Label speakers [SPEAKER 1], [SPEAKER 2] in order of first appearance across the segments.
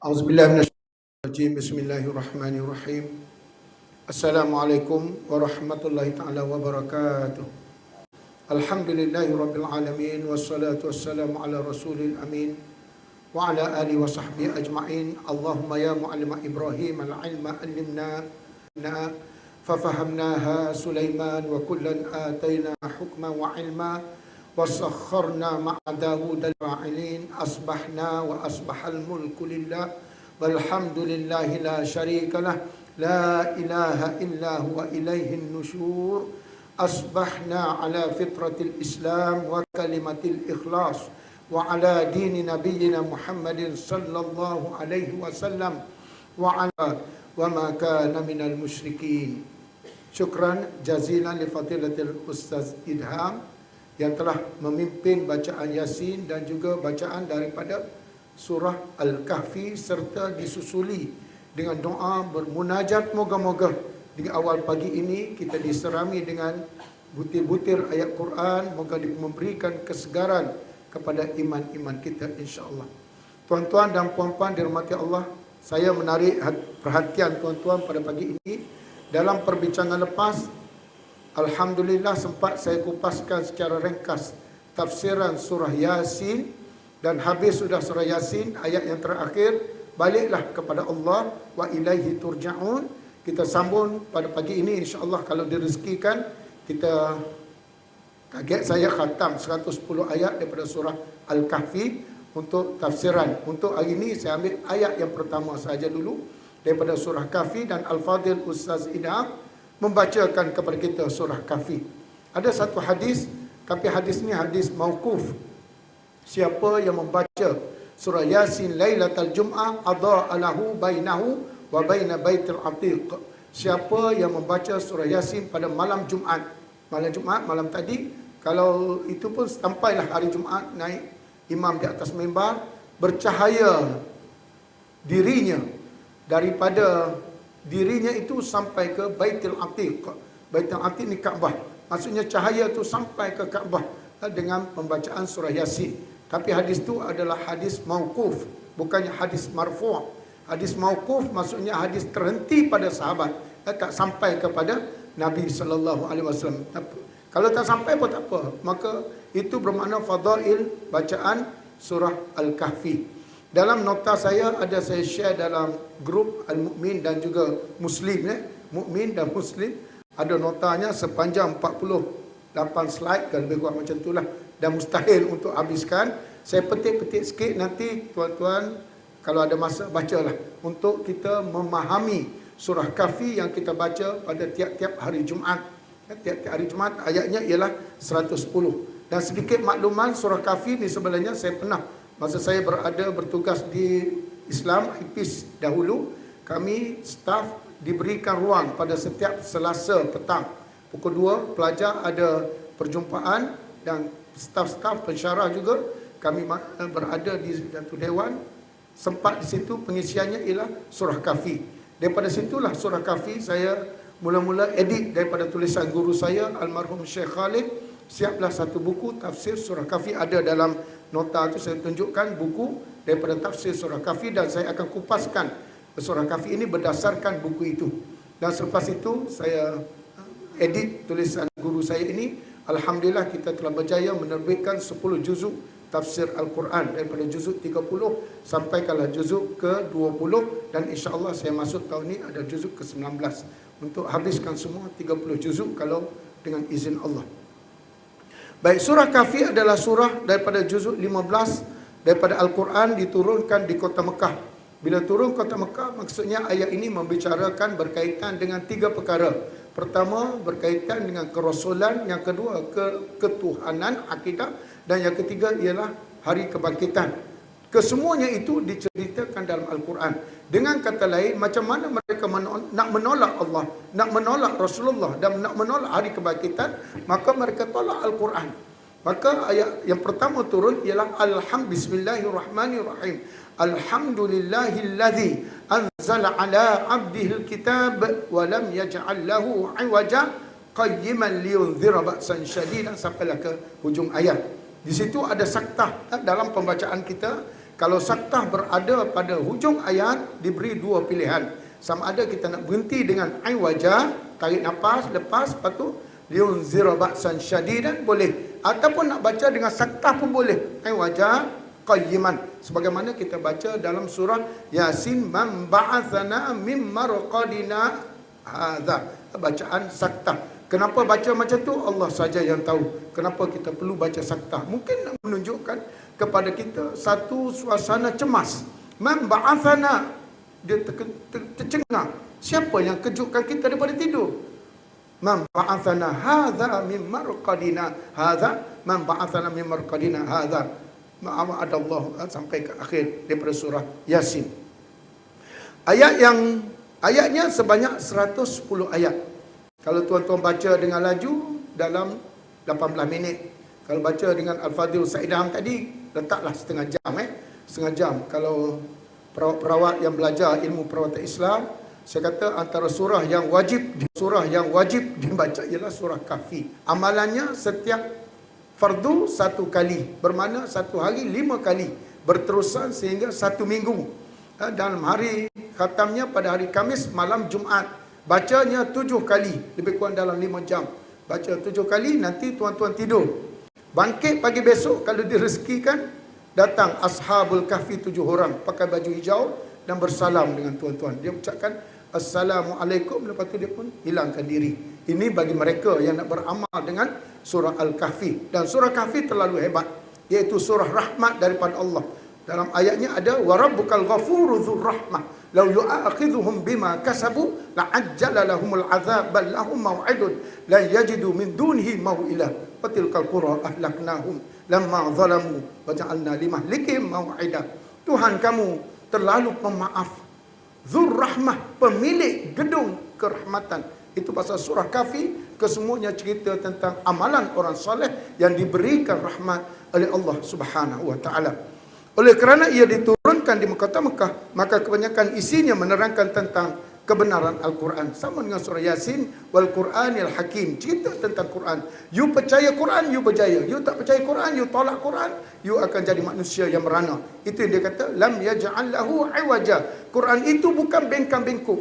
[SPEAKER 1] أعوذ بالله من الشيطان الرجيم. بسم الله الرحمن الرحيم. السلام عليكم ورحمة الله تعالى وبركاته. الحمد لله رب العالمين والصلاة والسلام على رسول الأمين وعلى آله وصحبه أجمعين. اللهم يا معلم إبراهيم العلم علمنا ففهمناها سليمان وكلا آتينا حكما وعلما وسخرنا مع داود الفاعلين أصبحنا وأصبح الملك لله والحمد لله لا شريك له لا إله إلا هو إليه النشور. أصبحنا على فطرة الإسلام وكلمة الإخلاص وعلى دين نبينا محمد صلى الله عليه وسلم وعلى وما كان من المشركين. شكرا جزيلا لفضيلة الأستاذ إدهام. Yang telah memimpin bacaan Yasin dan juga bacaan daripada surah Al-Kahfi serta disusuli dengan doa bermunajat moga-moga. Di awal pagi ini kita diserami dengan butir-butir ayat Quran. Moga memberikan kesegaran kepada iman-iman kita insya-Allah. Tuan-tuan dan puan-puan dirahmati Allah, saya menarik perhatian tuan-tuan pada pagi ini. Dalam perbincangan lepas Alhamdulillah sempat saya kupaskan secara ringkas tafsiran surah Yasin. Dan habis sudah surah Yasin ayat yang terakhir baliklah kepada Allah wa ilaihi turja'un. Kita sambung pada pagi ini insya-Allah kalau direzekikan kita target saya khatam 110 ayat daripada surah Al-Kahfi untuk tafsiran. Untuk hari ini saya ambil ayat yang pertama saja dulu daripada surah Kahfi dan Al-Fadil Ustaz Idham membacakan kepada kita surah Kahfi. Ada satu hadis, tapi hadis ni hadis mauquf. Siapa yang membaca surah Yasin Lailatul Jum'ah adha alahu bainahu wa baina Baitul Atiq. Siapa yang membaca surah Yasin pada malam Jumaat, malam Jumaat malam tadi, kalau itu pun sampailah hari Jumaat naik imam di atas mimbar bercahaya dirinya daripada dirinya itu sampai ke Baitul Atiq. Baitul Atiq ni Kaabah. Maksudnya cahaya itu sampai ke Kaabah dengan pembacaan surah Yasin. Tapi hadis itu adalah hadis mauquf, bukannya hadis marfu'. Hadis mauquf maksudnya hadis terhenti pada sahabat, tak sampai kepada Nabi sallallahu alaihi wasallam. Kalau tak sampai pun tak apa. Maka itu bermakna fadail bacaan surah Al-Kahfi. Dalam nota saya ada saya share dalam grup Al-Mu'min dan juga Muslim eh. Mukmin dan Muslim ada notanya sepanjang 48 slide kan lebih kurang macam itulah dan mustahil untuk habiskan. Saya petik-petik sikit nanti tuan-tuan kalau ada masa bacalah untuk kita memahami surah Kahfi yang kita baca pada tiap-tiap hari Jumaat. Eh, tiap-tiap hari Jumaat ayatnya ialah 110. Dan sedikit makluman surah Kahfi ni sebenarnya saya pernah Masa saya berada bertugas di Islam IPIS dahulu, kami staf diberikan ruang pada setiap Selasa petang. Pukul 2 pelajar ada perjumpaan dan staf-staf pensyarah juga kami berada di Datuk Dewan. Sempat di situ pengisiannya ialah surah kafi. Daripada situlah surah kafi saya mula-mula edit daripada tulisan guru saya almarhum Syekh Khalid siaplah satu buku tafsir surah kafi ada dalam nota itu saya tunjukkan buku daripada tafsir surah Kahfi dan saya akan kupaskan surah Kahfi ini berdasarkan buku itu. Dan selepas itu saya uh, edit tulisan guru saya ini. Alhamdulillah kita telah berjaya menerbitkan 10 juzuk tafsir Al-Quran daripada juzuk 30 sampai kalau juzuk ke-20 dan insya-Allah saya masuk tahun ini ada juzuk ke-19 untuk habiskan semua 30 juzuk kalau dengan izin Allah. Baik, surah Kahfi adalah surah daripada juzuk 15 daripada Al-Quran diturunkan di kota Mekah. Bila turun kota Mekah, maksudnya ayat ini membicarakan berkaitan dengan tiga perkara. Pertama, berkaitan dengan kerasulan. Yang kedua, ke ketuhanan, akidah. Dan yang ketiga ialah hari kebangkitan. Kesemuanya itu diceritakan dalam Al-Quran. Dengan kata lain, macam mana mereka nak menolak Allah, nak menolak Rasulullah dan nak menolak hari kebangkitan, maka mereka tolak Al-Quran. Maka ayat yang pertama turun ialah Alhamdulillah Bismillahirrahmanirrahim. Alhamdulillahilladzi anzala ala abdihi alkitab wa lam yaj'al lahu 'iwaja qayyiman liyunzira ba'san shadidan sampailah ke hujung ayat. Di situ ada saktah dalam pembacaan kita Kalau saktah berada pada hujung ayat diberi dua pilihan. Sama ada kita nak berhenti dengan ai wajah, tarik nafas, lepas, lepas tu liun zira ba'san syadidan boleh. Ataupun nak baca dengan saktah pun boleh. Ai wajah qayyiman. Sebagaimana kita baca dalam surah Yasin man ba'athana mim marqadina hadza. Bacaan saktah. Kenapa baca macam tu? Allah saja yang tahu. Kenapa kita perlu baca saktah? Mungkin nak menunjukkan kepada kita satu suasana cemas. Man ba'athana dia ter, ter, tercengang. Siapa yang kejutkan kita daripada tidur? Man ba'athana hadza min marqadina hadza man ba'athana min marqadina hadza. Ma'ama ada Allah sampai ke akhir daripada surah Yasin. Ayat yang ayatnya sebanyak 110 ayat. Kalau tuan-tuan baca dengan laju dalam 18 minit. Kalau baca dengan Al-Fadhil Saidaham tadi letaklah setengah jam eh. Setengah jam. Kalau perawat-perawat yang belajar ilmu perawatan Islam, saya kata antara surah yang wajib surah yang wajib dibaca ialah surah Kahfi. Amalannya setiap fardu satu kali, bermakna satu hari lima kali, berterusan sehingga satu minggu. Ha, dalam hari khatamnya pada hari Kamis malam Jumaat, bacanya tujuh kali, lebih kurang dalam lima jam. Baca tujuh kali, nanti tuan-tuan tidur. Bangkit pagi besok kalau direzekikan, datang ashabul kahfi tujuh orang pakai baju hijau dan bersalam dengan tuan-tuan. Dia ucapkan Assalamualaikum lepas tu dia pun hilangkan diri. Ini bagi mereka yang nak beramal dengan surah Al-Kahfi dan surah Kahfi terlalu hebat iaitu surah rahmat daripada Allah. Dalam ayatnya ada ghafuru dzur rahmah law yu'akhidhuhum bima kasabu la'ajjala lahumul azab bal lahum maw'idun. La yajidu min dunihi maw'ila. Fatilkal qura ahlaknahum lamma zalamu wa ja'alna limahlikim mau'ida Tuhan kamu terlalu pemaaf. Zur rahmah pemilik gedung kerahmatan. Itu pasal surah kafi kesemuanya cerita tentang amalan orang soleh yang diberikan rahmat oleh Allah Subhanahu wa taala oleh kerana ia diturunkan di Mekah Mekah maka kebanyakan isinya menerangkan tentang kebenaran Al-Quran. Sama dengan surah Yasin, wal Quranil Hakim. Cerita tentang Quran. You percaya Quran, you berjaya. You tak percaya Quran, you tolak Quran, you akan jadi manusia yang merana. Itu yang dia kata, lam yaj'al lahu iwaja. Quran itu bukan bengkang-bengkok.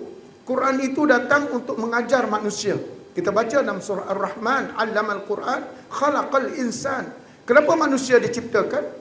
[SPEAKER 1] Quran itu datang untuk mengajar manusia. Kita baca dalam surah Ar-Rahman, Allama Al-Quran, khalaqal insan. Kenapa manusia diciptakan?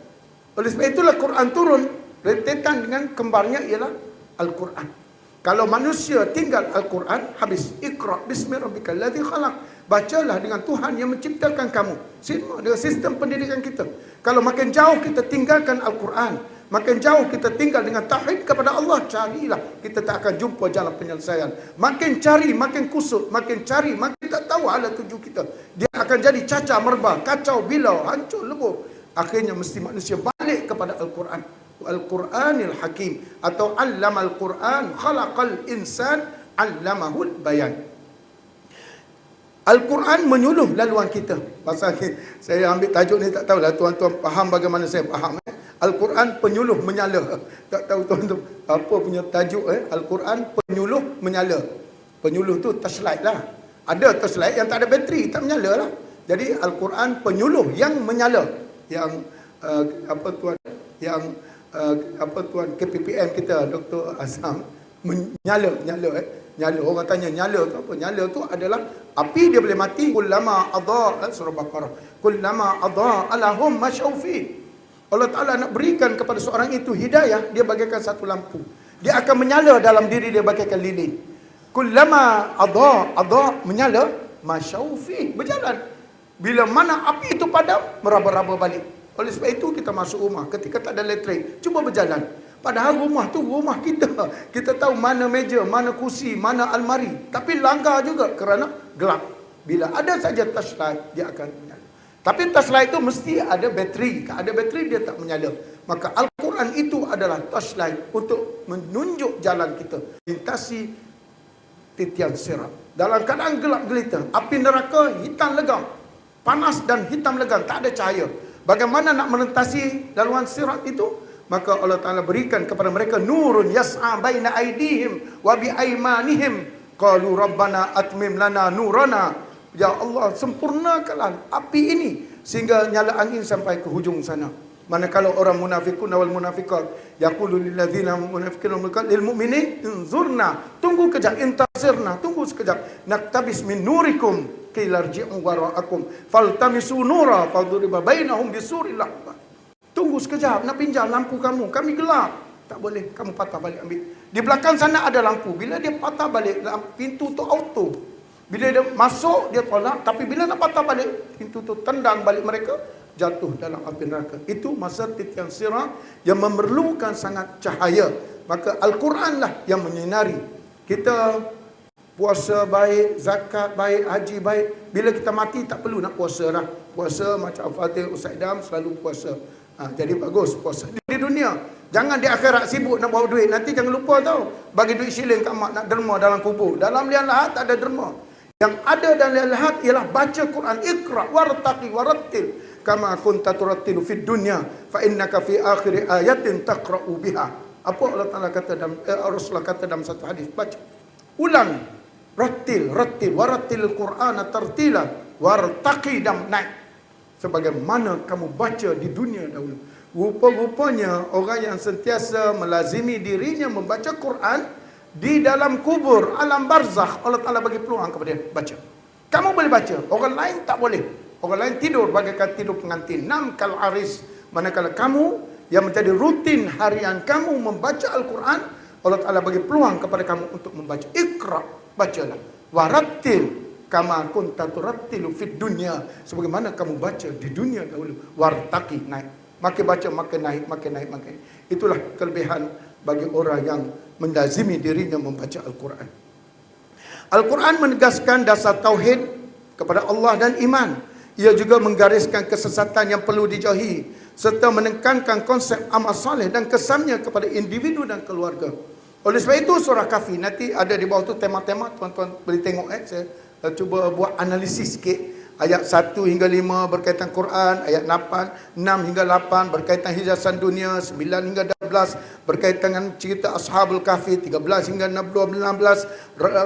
[SPEAKER 1] Oleh sebab itulah Quran turun. Rentetan dengan kembarnya ialah Al-Quran. Kalau manusia tinggal Al-Quran, habis. Iqra' bismi rabbika khalaq. Bacalah dengan Tuhan yang menciptakan kamu. Semua dengan sistem pendidikan kita. Kalau makin jauh kita tinggalkan Al-Quran, makin jauh kita tinggal dengan tauhid kepada Allah, carilah. Kita tak akan jumpa jalan penyelesaian. Makin cari, makin kusut. Makin cari, makin tak tahu ala tuju kita. Dia akan jadi caca merba, kacau bilau, hancur lebur. Akhirnya mesti manusia kepada Al-Quran. Al-Quranil Hakim atau Allama Al-Quran khalaqal insan allamahul bayan. Al-Quran menyuluh laluan kita. Pasal saya ambil tajuk ni tak tahulah tuan-tuan faham bagaimana saya faham. Eh? Al-Quran penyuluh menyala. Tak tahu tuan-tuan apa punya tajuk eh? Al-Quran penyuluh menyala. Penyuluh tu touchlight lah. Ada touchlight yang tak ada bateri, tak menyala lah. Jadi Al-Quran penyuluh yang menyala. Yang uh, apa tuan yang uh, apa tuan KPPM kita Dr Azam menyala nyala eh. Nyala orang tanya nyala tu apa? Nyala tu adalah api dia boleh mati. Kullama adha surah baqarah. Kullama adha alahum masyaufi Allah Taala nak berikan kepada seorang itu hidayah dia bagaikan satu lampu. Dia akan menyala dalam diri dia bagaikan lilin. Kullama adha adha menyala masyaufi berjalan. Bila mana api itu padam meraba-raba balik oleh sebab itu kita masuk rumah ketika tak ada elektrik, cuba berjalan. Padahal rumah tu rumah kita. Kita tahu mana meja, mana kursi, mana almari. Tapi langgar juga kerana gelap. Bila ada saja touchlight, dia akan menyala. Tapi touchlight itu mesti ada bateri. Kalau ada bateri, dia tak menyala. Maka Al-Quran itu adalah touchlight untuk menunjuk jalan kita. Lintasi titian sirat. Dalam keadaan gelap gelita, api neraka hitam legam. Panas dan hitam legam, tak ada cahaya. Bagaimana nak melintasi laluan sirat itu? Maka Allah Taala berikan kepada mereka nurun yas'a baina aydihim wa bi aymanihim. Qalu rabbana atmim lana nurana. Ya Allah, sempurnakanlah api ini sehingga nyala angin sampai ke hujung sana. Manakala orang munafikun wal munafiqat yaqulu lil ladzina munafiqina lil mu'minin inzurna tunggu kejap intasirna tunggu sekejap naktabis min nurikum qilarji'u wara'akum. Faltamisu nura faduriba bainahum bisurin lahba tunggu sekejap nak pinjam lampu kamu. Kami gelap tak boleh kamu patah balik ambil. Di belakang sana ada lampu. Bila dia patah balik pintu tu auto. Bila dia masuk dia tolak. Tapi bila nak patah balik pintu tu tendang balik mereka jatuh dalam api neraka. Itu masa titian sirah yang memerlukan sangat cahaya. Maka Al-Quran lah yang menyinari. Kita puasa baik, zakat baik, haji baik. Bila kita mati tak perlu nak puasa lah. Puasa macam Al-Fatih, Ustaz Idam selalu puasa. Ha, jadi bagus puasa. Di, dunia, jangan di akhirat sibuk nak bawa duit. Nanti jangan lupa tau. Bagi duit shilling kat mak nak derma dalam kubur. Dalam lian lahat tak ada derma. Yang ada dalam lian lahat ialah baca Quran. Iqra' wartaqi warattil kama kunta turattilu fid dunya fa innaka fi akhir ayatin taqra'u biha apa Allah Taala kata dalam eh, Rasulullah kata dalam satu hadis baca ulang rattil rattil warattil qur'ana tartila. Wartaqi dam naik. Sebagaimana kamu baca di dunia dahulu. Rupa-rupanya orang yang sentiasa melazimi dirinya membaca Quran di dalam kubur alam barzakh Allah Taala bagi peluang kepada dia. Baca. Kamu boleh baca. Orang lain tak boleh. Orang lain tidur bagaikan tidur pengantin. Nam kal aris. Manakala kamu yang menjadi rutin harian kamu membaca Al-Quran, Allah Ta'ala bagi peluang kepada kamu untuk membaca. Iqra, bacalah. Warattil kama kunta turattilu fid dunya. Sebagaimana kamu baca di dunia dahulu. Wartaki, naik. Makin baca, makin naik, makin naik, makin naik. Itulah kelebihan bagi orang yang mendazimi dirinya membaca Al-Quran. Al-Quran menegaskan dasar tauhid kepada Allah dan iman. Ia juga menggariskan kesesatan yang perlu dijauhi serta menekankan konsep amal saleh dan kesannya kepada individu dan keluarga. Oleh sebab itu surah kafi nanti ada di bawah tu tema-tema tuan-tuan boleh tengok eh saya cuba buat analisis sikit ayat 1 hingga 5 berkaitan Quran, ayat 8, 6 hingga 8 berkaitan hijasan dunia, 9 hingga 12 berkaitan dengan cerita Ashabul Kahfi, 13 hingga 16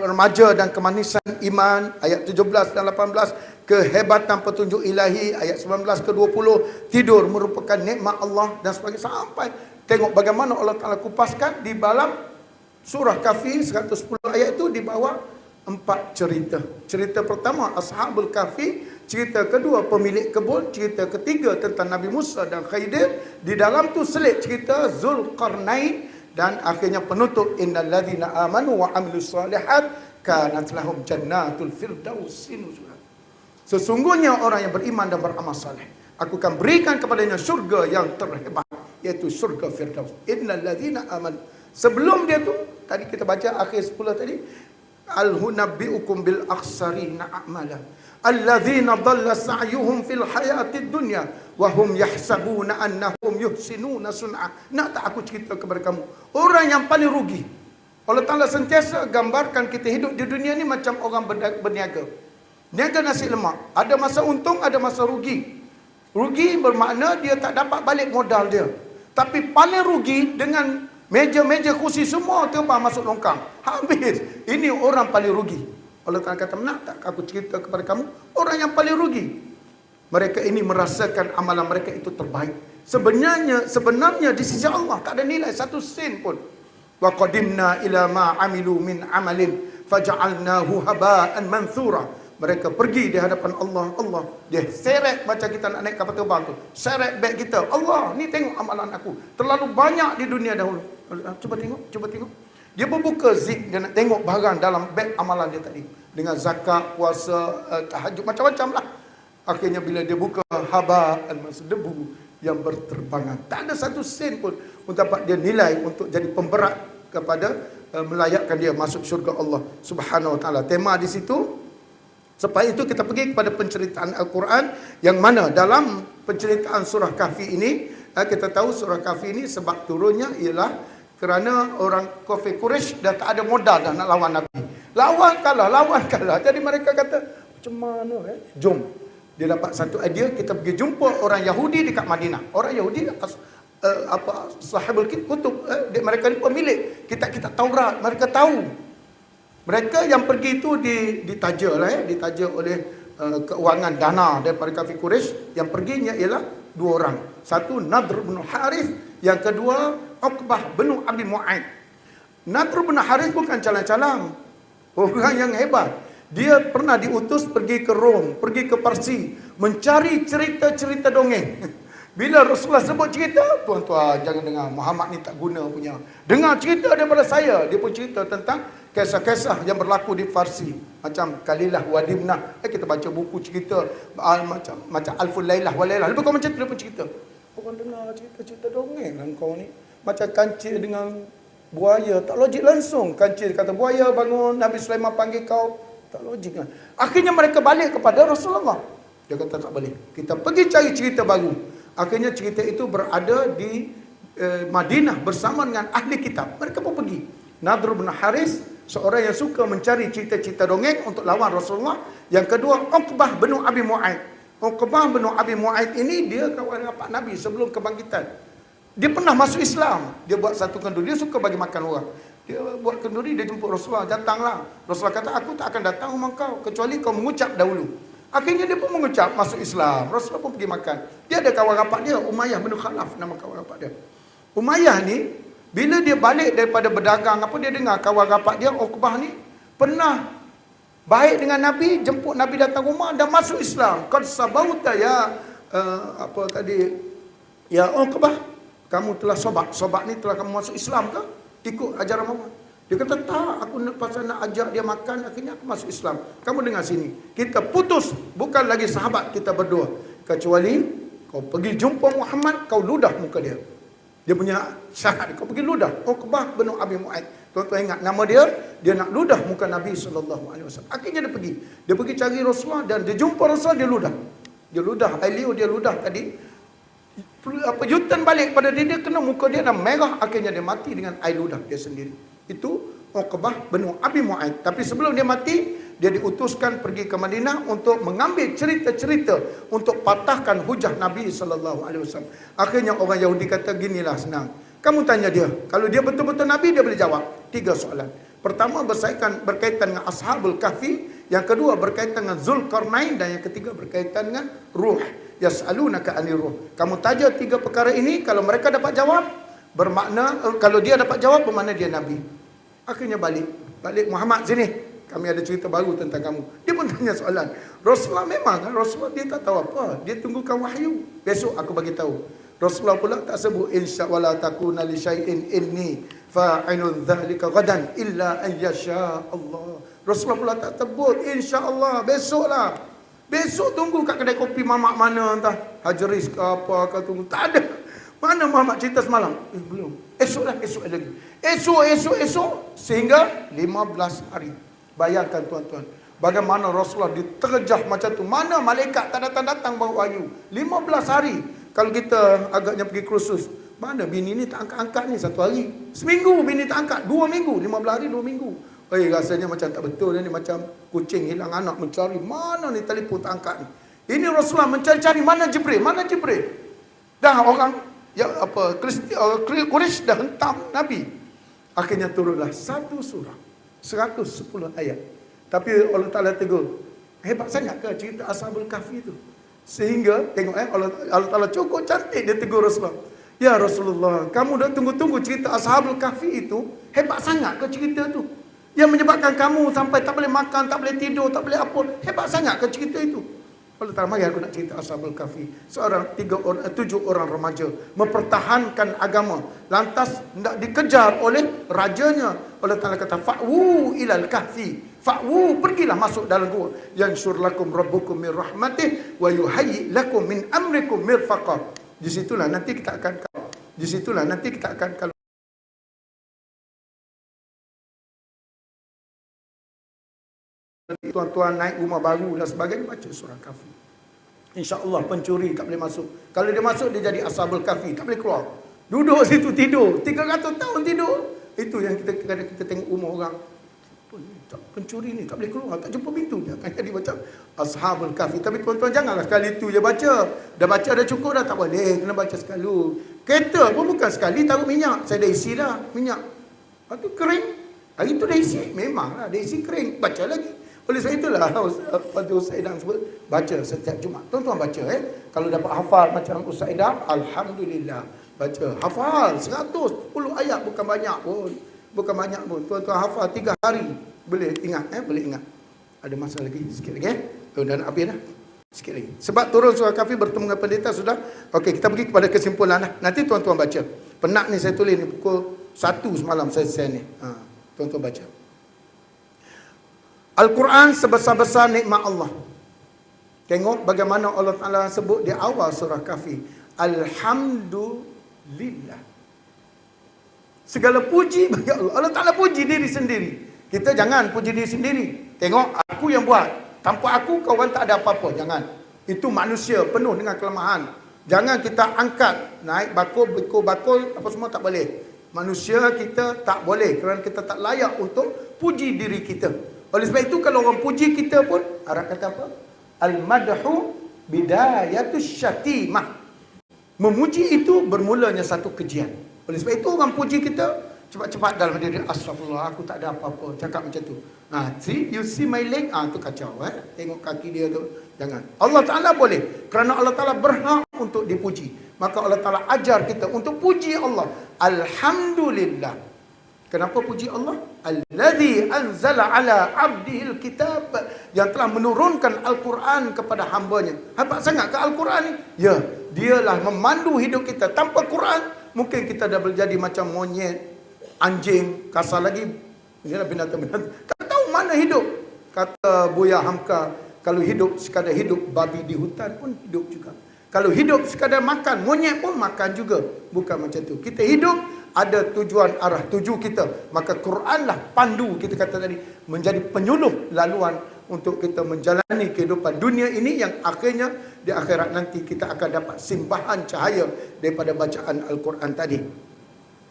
[SPEAKER 1] remaja dan kemanisan iman, ayat 17 dan 18 kehebatan petunjuk ilahi, ayat 19 ke 20 tidur merupakan nikmat Allah dan sebagainya sampai tengok bagaimana Allah Taala kupaskan di dalam surah Kahfi 110 ayat itu di bawah empat cerita. Cerita pertama Ashabul Kahfi, cerita kedua pemilik kebun, cerita ketiga tentang Nabi Musa dan Khidir. Di dalam tu selit cerita Zulkarnain dan akhirnya penutup innal ladzina amanu wa amilus solihat kanat lahum jannatul firdaus nuzula. Sesungguhnya orang yang beriman dan beramal saleh, aku akan berikan kepadanya syurga yang terhebat iaitu syurga firdaus. Innal ladzina amanu Sebelum dia tu, tadi kita baca akhir 10 tadi, alhunabbiukum bil akhsarina a'mala. Alladzina dhalla sa'yuhum fil hayatid dunya wa hum yahsabuna annahum yuhsinuna sun'a. Nak tak aku cerita kepada kamu? Orang yang paling rugi. Allah Taala sentiasa gambarkan kita hidup di dunia ni macam orang berniaga niaga nasi lemak ada masa untung ada masa rugi rugi bermakna dia tak dapat balik modal dia tapi paling rugi dengan Meja-meja kursi semua terbang masuk longkang. Habis. Ini orang paling rugi. Allah Ta'ala kata, nak tak aku cerita kepada kamu? Orang yang paling rugi. Mereka ini merasakan amalan mereka itu terbaik. Sebenarnya, sebenarnya di sisi Allah tak ada nilai satu sen pun. Wa qadimna ila ma amilu min amalin faja'alnahu haba'an manthura. Mereka pergi di hadapan Allah. Allah, dia seret macam kita nak naik kapal terbang tu. Seret beg kita. Allah, ni tengok amalan aku. Terlalu banyak di dunia dahulu. Ah, cuba tengok, cuba tengok. Dia membuka zip, dia nak tengok barang dalam beg amalan dia tadi. Dengan zakat, puasa, uh, tahajud, macam-macam lah. Akhirnya bila dia buka haba masa debu yang berterbangan. Tak ada satu sen pun untuk dapat dia nilai untuk jadi pemberat kepada uh, melayakkan dia masuk syurga Allah subhanahu wa ta'ala. Tema di situ, sebab itu kita pergi kepada penceritaan Al-Quran yang mana dalam penceritaan surah kahfi ini, uh, kita tahu surah kahfi ini sebab turunnya ialah kerana orang kafir Quraisy dah tak ada modal dah nak lawan Nabi. Lawan kalah, lawan kalah. Jadi mereka kata, macam mana eh? Jom. Dia dapat satu idea, kita pergi jumpa orang Yahudi dekat Madinah. Orang Yahudi uh, apa sahibul kutub uh, mereka ni pemilik kita kita Taurat mereka tahu mereka yang pergi itu di ditaja lah eh ditaja oleh uh, keuangan dana daripada kafir Quraisy yang perginya ialah dua orang. Satu Nadr bin Harith, yang kedua Uqbah bin Abi Mu'aid. Nadr bin Harith bukan calang-calang. Orang yang hebat. Dia pernah diutus pergi ke Rom, pergi ke Parsi, mencari cerita-cerita dongeng. Bila Rasulullah sebut cerita, tuan-tuan jangan dengar. Muhammad ni tak guna punya. Dengar cerita daripada saya. Dia pun cerita tentang kisah-kisah yang berlaku di Farsi. Macam Kalilah Wadimnah. Eh, kita baca buku cerita uh, macam macam Alful Lailah Walailah. Lepas kau macam tu, pun cerita. Kau dengar cerita-cerita dongeng lah kau ni. Macam kancil dengan buaya. Tak logik langsung. Kancil kata, buaya bangun, Nabi Sulaiman panggil kau. Tak logik kan. Akhirnya mereka balik kepada Rasulullah. Dia kata tak boleh. Kita pergi cari cerita baru. Akhirnya cerita itu berada di eh, Madinah bersama dengan ahli kitab. Mereka pun pergi. Nadr bin Haris, seorang yang suka mencari cerita-cerita dongeng untuk lawan Rasulullah. Yang kedua, Uqbah bin Abi Mu'aid. Uqbah bin Abi Mu'aid ini dia kawan rapat Nabi sebelum kebangkitan. Dia pernah masuk Islam. Dia buat satu kenduri. Dia suka bagi makan orang. Dia buat kenduri, dia jemput Rasulullah. Datanglah. Rasulullah kata, aku tak akan datang rumah kau. Kecuali kau mengucap dahulu. Akhirnya dia pun mengucap masuk Islam. Rasulullah pun pergi makan. Dia ada kawan rapat dia, Umayyah bin Khalaf nama kawan rapat dia. Umayyah ni bila dia balik daripada berdagang apa dia dengar kawan rapat dia Uqbah ni pernah baik dengan Nabi, jemput Nabi datang rumah dan masuk Islam. Qad sabauta ya uh, apa tadi ya Uqbah kamu telah sobat. Sobat ni telah kamu masuk Islam ke? Ikut ajaran Muhammad. Dia kata, tak, aku nak pasal nak ajak dia makan, akhirnya aku masuk Islam. Kamu dengar sini. Kita putus, bukan lagi sahabat kita berdua. Kecuali, kau pergi jumpa Muhammad, kau ludah muka dia. Dia punya syahat, kau pergi ludah. Uqbah bin Abi Mu'aid. Tuan-tuan ingat nama dia, dia nak ludah muka Nabi SAW. Akhirnya dia pergi. Dia pergi cari Rasulullah dan dia jumpa Rasulullah, dia ludah. Dia ludah, Ailiu dia ludah tadi. Apa, Yutan balik pada dia, dia kena muka dia dan merah. Akhirnya dia mati dengan air ludah dia sendiri. Itu Uqbah bin Abi Mu'aid. Tapi sebelum dia mati, dia diutuskan pergi ke Madinah untuk mengambil cerita-cerita untuk patahkan hujah Nabi sallallahu alaihi wasallam. Akhirnya orang Yahudi kata ginilah senang. Kamu tanya dia, kalau dia betul-betul Nabi dia boleh jawab tiga soalan. Pertama berkaitan berkaitan dengan Ashabul Kahfi, yang kedua berkaitan dengan Zulkarnain dan yang ketiga berkaitan dengan ruh. Yas'alunaka 'anil ruh. Kamu tanya tiga perkara ini, kalau mereka dapat jawab, bermakna eh, kalau dia dapat jawab bermakna dia nabi akhirnya balik. Balik Muhammad sini. Kami ada cerita baru tentang kamu. Dia pun tanya soalan. Rasulullah memang kan? Rasulullah dia tak tahu apa. Dia tunggukan wahyu. Besok aku bagi tahu. Rasulullah pula tak sebut insya wala takuna li syai'in inni fa'ilun dhalika gadan illa an yasha Allah. Rasulullah pula tak sebut insya Allah besoklah besok tunggu kat kedai kopi mamak mana entah. Hajaris ke apa ke tunggu. Tak ada mana Muhammad cerita semalam? Eh, belum. Esok lah, esok lagi. Esok, esok, esok. Sehingga 15 hari. Bayangkan tuan-tuan. Bagaimana Rasulullah diterjah macam tu. Mana malaikat tak datang-datang bawa wahyu. 15 hari. Kalau kita agaknya pergi kursus. Mana bini ni tak angkat-angkat ni satu hari. Seminggu bini tak angkat. Dua minggu. 15 hari, dua minggu. Eh rasanya macam tak betul ni. Macam kucing hilang anak mencari. Mana ni telefon tak angkat ni. Ini Rasulullah mencari-cari mana Jibril. Mana Jibril. Dah orang ya apa Kristi Quraisy dah hentam Nabi. Akhirnya turunlah satu surah. 110 ayat. Tapi Allah Taala tegur, hebat sangat ke cerita Ashabul Kahfi itu? Sehingga tengok eh Allah, Allah Taala cukup cantik dia tegur Rasulullah. Ya Rasulullah, kamu dah tunggu-tunggu cerita Ashabul Kahfi itu, hebat sangat ke cerita itu? Yang menyebabkan kamu sampai tak boleh makan, tak boleh tidur, tak boleh apa. Hebat sangat ke cerita itu? Allah Ta'ala mari aku nak cerita Ashabul Kahfi. Seorang tiga orang, tujuh orang remaja mempertahankan agama. Lantas nak dikejar oleh rajanya. Allah Ta'ala kata, Fa'wu ilal kahfi. Fa'wu, pergilah masuk dalam gua. Yang surlakum rabbukum min rahmatih. Wa yuhayi lakum min amrikum mirfaqah. Di situlah nanti kita akan di situlah nanti kita akan kalau tuan-tuan naik rumah baru dan sebagainya baca surah kafi insya-Allah pencuri tak boleh masuk. Kalau dia masuk dia jadi ashabul kafi tak boleh keluar. Duduk situ tidur. 300 tahun tidur. Itu yang kita kadang kita tengok rumah orang. Pencuri ni tak boleh keluar. Tak jumpa pintu dia. Akan jadi macam ashabul kafi tapi tuan-tuan janganlah sekali itu je baca. Dah baca dah cukup dah tak boleh. Kena baca sekali. Kereta pun bukan sekali taruh minyak. Saya dah isi dah minyak. Lepas tu kering. Hari tu dah isi. Memanglah dah isi kering. Baca lagi Oleh sebab itulah pada Ustaz sebut baca setiap Jumaat. Tuan-tuan baca eh. Kalau dapat hafal macam Ustaz Idam, alhamdulillah. Baca hafal 110 ayat bukan banyak pun. Bukan banyak pun. Tuan-tuan hafal 3 hari boleh ingat eh, boleh ingat. Ada masa lagi sikit lagi eh. Oh, dan habis dah. Sikit lagi. Sebab turun surah kafir bertemu dengan pendeta sudah. Okey, kita pergi kepada kesimpulan lah. Nanti tuan-tuan baca. Penat ni saya tulis ni pukul 1 semalam saya send ni. Ha, tuan-tuan baca. Al-Quran sebesar-besar nikmat Allah. Tengok bagaimana Allah Ta'ala sebut di awal surah kafir. Alhamdulillah. Segala puji bagi Allah. Allah Ta'ala puji diri sendiri. Kita jangan puji diri sendiri. Tengok aku yang buat. Tanpa aku kawan tak ada apa-apa. Jangan. Itu manusia penuh dengan kelemahan. Jangan kita angkat. Naik bakul, bakul-bakul. Apa semua tak boleh. Manusia kita tak boleh. Kerana kita tak layak untuk puji diri kita. Oleh sebab itu kalau orang puji kita pun Arab kata apa? Al-madhu bidayatus syatimah. Memuji itu bermulanya satu kejian. Oleh sebab itu orang puji kita cepat-cepat dalam diri astagfirullah aku tak ada apa-apa cakap macam tu. Ha, see you see my leg ah tu kacau eh. Tengok kaki dia tu. Jangan. Allah Taala boleh kerana Allah Taala berhak untuk dipuji. Maka Allah Taala ajar kita untuk puji Allah. Alhamdulillah. Kenapa puji Allah? Allazi anzala ala abdihil kitab yang telah menurunkan Al-Quran kepada hambanya. Hebat sangat ke Al-Quran ni? Ya, dialah memandu hidup kita. Tanpa Quran, mungkin kita dah berjadi macam monyet, anjing, kasar lagi. Inilah binatang-binatang. Tak tahu mana hidup. Kata Buya Hamka, kalau hidup sekadar hidup, babi di hutan pun hidup juga. Kalau hidup sekadar makan, monyet pun makan juga. Bukan macam tu. Kita hidup ada tujuan arah tuju kita maka Quranlah pandu kita kata tadi menjadi penyuluh laluan untuk kita menjalani kehidupan dunia ini yang akhirnya di akhirat nanti kita akan dapat simbahan cahaya daripada bacaan Al-Quran tadi.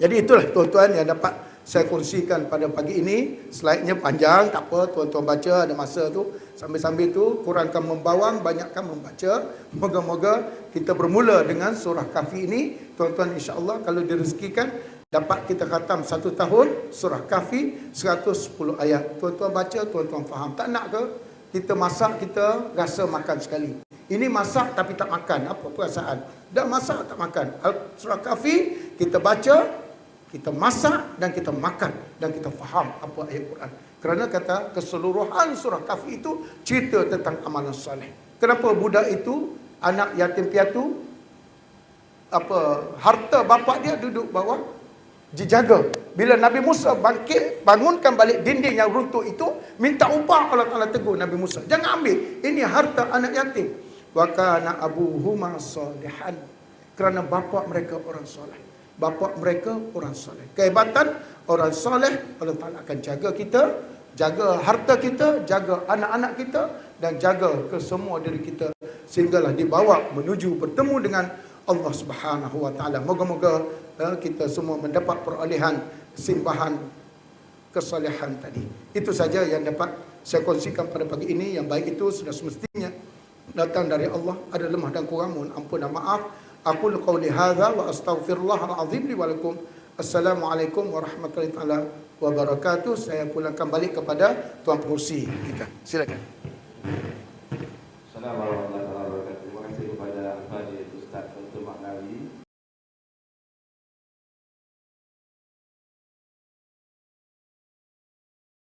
[SPEAKER 1] Jadi itulah tuan-tuan yang dapat saya kongsikan pada pagi ini. Slide-nya panjang, tak apa tuan-tuan baca ada masa tu. Sambil-sambil tu kurangkan membawang, banyakkan membaca. Moga-moga kita bermula dengan surah kafi ini. Tuan-tuan insya-Allah kalau direzekikan dapat kita khatam satu tahun surah kafi 110 ayat tuan-tuan baca tuan-tuan faham tak nak ke kita masak kita rasa makan sekali ini masak tapi tak makan apa perasaan dah masak tak makan surah kafi kita baca kita masak dan kita makan dan kita faham apa ayat Quran kerana kata keseluruhan surah kafi itu cerita tentang amalan soleh kenapa budak itu anak yatim piatu apa harta bapa dia duduk bawah dijaga. Bila Nabi Musa bangkit, bangunkan balik dinding yang runtuh itu, minta upah Allah Taala tegur Nabi Musa. Jangan ambil. Ini harta anak yatim. Wa kana abuhuma salihan. Kerana bapa mereka orang soleh. Bapa mereka orang soleh. Kehebatan orang soleh, Allah Taala akan jaga kita, jaga harta kita, jaga anak-anak kita dan jaga kesemua diri kita sehinggalah dibawa menuju bertemu dengan Allah Subhanahu wa taala. Moga-moga uh, kita semua mendapat perolehan simbahan kesalehan tadi. Itu saja yang dapat saya kongsikan pada pagi ini yang baik itu sudah semestinya datang dari Allah ada lemah dan kurang mohon ampun dan maaf. Aku qauli hadza wa astaghfirullah al-azim li. Assalamualaikum warahmatullahi taala wabarakatuh. Saya pulangkan balik kepada tuan pengurusi kita. Silakan. Assalamualaikum